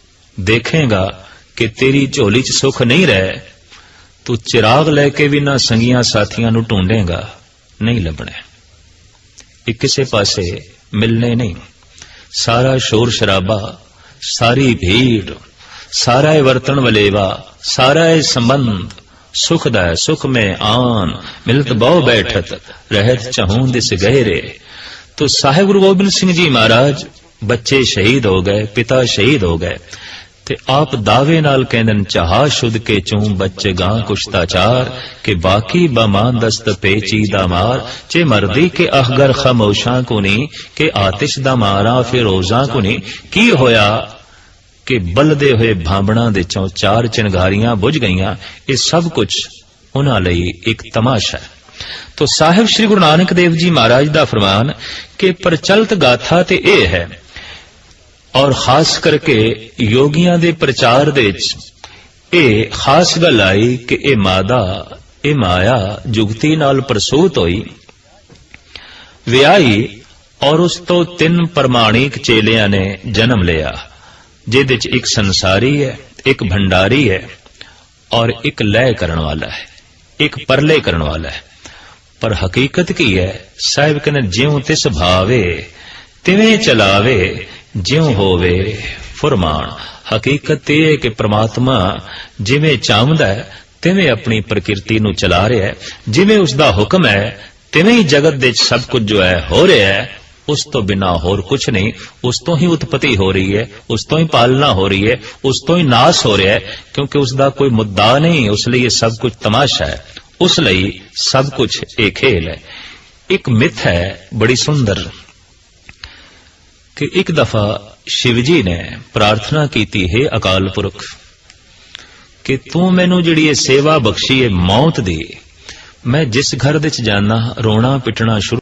ਦੇਖੇਗਾ ਕਿ ਤੇਰੀ ਝੋਲੀ 'ਚ ਸੁਖ ਨਹੀਂ ਰਹਿ ਤੂੰ ਚਿਰਾਗ ਲੈ ਕੇ ਵੀ ਨਾ ਸੰਗੀਆਂ ਸਾਥੀਆਂ ਨੂੰ ਢੂੰਡੇਗਾ, ਨਹੀਂ ਲੱਭਣਾ। ਇਹ ਕਿਸੇ ਪਾਸੇ ਮਿਲਨੇ ਨਹੀਂ। ਸਾਰਾ ਸ਼ੋਰ ਸ਼ਰਾਬਾ, ਸਾਰੀ ਭੀੜ, ਸਾਰਾ ਇਹ ਵਰਤਣ ਵਲੇਵਾ, ਸਾਰਾ ਇਹ ਸੰਬੰਧ, ਸੁਖ ਦਾ ਸੁਖ ਮੇ ਆਨ, ਮਿਲਤ ਬਹੁ ਬੈਠਤ, ਰਹਿਤ ਚਾਹੂੰ ਦਿਸ ਗਏ ਰੇ ਤੋ ਸਾਹਿਬ ਗੁਰੂ ਗੋਬਿੰਦ ਸਿੰਘ ਜੀ ਮਹਾਰਾਜ, ਬੱਚੇ ਸ਼ਹੀਦ ਹੋ ਗਏ, ਪਿਤਾ ਸ਼ਹੀਦ ਹੋ ਗਏ। ਤੇ ਆਪ ਦਾਵੇ ਨਾਲ ਕਹਿੰਦਨ, ਚਾਹਾ ਸ਼ੁੱਧ ਕੇ ਚੂੰ ਬੱਚੇ ਗਾਂ ਕੁਸ਼ਤਾਚਾਰ ਕਿ ਬਾਕੀ ਬਮਾਂ ਦਸਤ ਪੇਚੀ ਦਾ ਮਾਰ, ਚੇ ਮਰਦੀ ਕੇ ਅਹਗਰ ਖਮੋਸ਼ਾਂ ਕੋ ਨਹੀਂ ਕਿ ਆਤਿਸ਼ ਦਾ ਮਾਰਾ ਫਿਰੋਜ਼ਾਂ ਕੋ ਨਹੀਂ ਕੀ ਹੋਇਆ ਕਿ ਬਲਦੇ ਹੋਏ ਭਾਂਬਣਾ ਦੇ ਚੋਂ ਚਾਰ ਚਿੰਗਾਰੀਆਂ ਬੁਝ ਗਈਆਂ? ਇਹ ਸਭ ਕੁਝ ਉਹਨਾਂ ਲਈ ਇੱਕ ਤਮਾਸ਼ਾ ਹੈ। ਤੋ ਸਾਹਿਬ ਸ੍ਰੀ ਗੁਰੂ ਨਾਨਕ ਦੇਵ ਜੀ ਮਹਾਰਾਜ ਦਾ ਫਰਮਾਨ ਕਿ ਪ੍ਰਚਲਿਤ ਗਾਥਾ ਤੇ ਇਹ ਹੈ ਔਰ ਖਾਸ ਕਰਕੇ ਯੋਗੀਆਂ ਦੇ ਪ੍ਰਚਾਰ ਦੇ ਵਿੱਚ, ਇਹ ਖਾਸ ਗੱਲ ਆਈ ਕਿ ਇਹ ਮਾਦਾ, ਇਹ ਮਾਇਆ ਜੁਗਤੀ ਨਾਲ ਪ੍ਰਸੂਤ ਹੋਈ। ਵਿਆਹੀ ਔਰ ਉਸ ਤੋਂ ਤਿੰਨ ਪ੍ਰਮਾਣਿਕ ਚੇਲਿਆਂ ਨੇ ਜਨਮ ਲਿਆ, ਜਿਹਦੇ ਚ ਇੱਕ ਸੰਸਾਰੀ ਹੈ, ਇੱਕ ਭੰਡਾਰੀ ਹੈ ਔਰ ਇੱਕ ਲੈ ਕਰਨ ਵਾਲਾ ਹੈ, ਇੱਕ ਪਰਲੇ ਕਰਨ ਵਾਲਾ ਹੈ। ਪਰ ਹਕੀਕਤ ਕੀ ਹੈ? ਸਾਹਿਬ ਕਹਿੰਦੇ, ਜਿਉ ਤਿਸ ਭਾਵੇ, ਤਿਵੇਂ ਚਲਾਵੇ ਜਿਉ ਹੋਵੇ ਫਰਮਾਨ, ਹਕੀਕਤ ਇਹ ਹੈ ਕਿ ਪ੍ਰਮਾਤਮਾ ਜਿਵੇਂ ਚਾਹੁੰਦਾ ਹੈ, ਤਿਵੇਂ ਆਪਣੀ ਪ੍ਰਕਿਰਤੀ ਨੂੰ ਚਲਾ ਰਿਹਾ ਹੈ, ਜਿਵੇਂ ਉਸ ਦਾ ਹੁਕਮ ਹੈ, ਤਿਵੇਂ ਹੀ ਜਗਤ ਦੇ ਵਿੱਚ ਸਭ ਕੁਝ ਜੋ ਹੈ ਹੋ ਰਿਹਾ ਹੈ, ਉਸ ਤੋਂ ਬਿਨਾ ਹੋਰ ਕੁਝ ਨਹੀਂ, ਉਸ ਤੋਂ ਹੀ ਉਤਪਤੀ ਹੋ ਰਹੀ ਹੈ, ਉਸ ਤੋਂ ਹੀ ਪਾਲਣਾ ਹੋ ਰਹੀ ਹੈ, ਉਸ ਤੋਂ ਹੀ ਨਾਸ ਹੋ ਰਿਹਾ ਹੈ, ਕਿਉਂਕਿ ਉਸ ਦਾ ਕੋਈ ਮੁੱਦਾ ਨਹੀਂ, ਉਸ ਲਈ ਇਹ ਸਭ ਕੁਝ ਤਮਾਸ਼ਾ ਹੈ, ਉਸ ਲਈ ਸਭ ਕੁਝ ਇਹ ਖੇਲ ਹੈ। ਇੱਕ ਮਿੱਥ ਹੈ, ਬੜੀ ਸੁੰਦਰ। ਕਿ ਇੱਕ ਦਫਾ ਸ਼ਿਵ ਜੀ ਨੇ ਪ੍ਰਾਰਥਨਾ ਕੀਤੀ, ਹੈ ਅਕਾਲ ਪੁਰਖ, ਕਿ ਤੂੰ ਮੈਨੂੰ ਜਿਹੜੀ ਇਹ ਸੇਵਾ ਬਖਸ਼ੀ ਹੈ ਮੌਤ ਦੀ, ਮੈਂ ਜਿਸ ਘਰ ਦੇ ਵਿੱਚ ਜਾਣਾ ਰੋਣਾ ਪਿਟਣਾ ਸ਼ੁਰੂ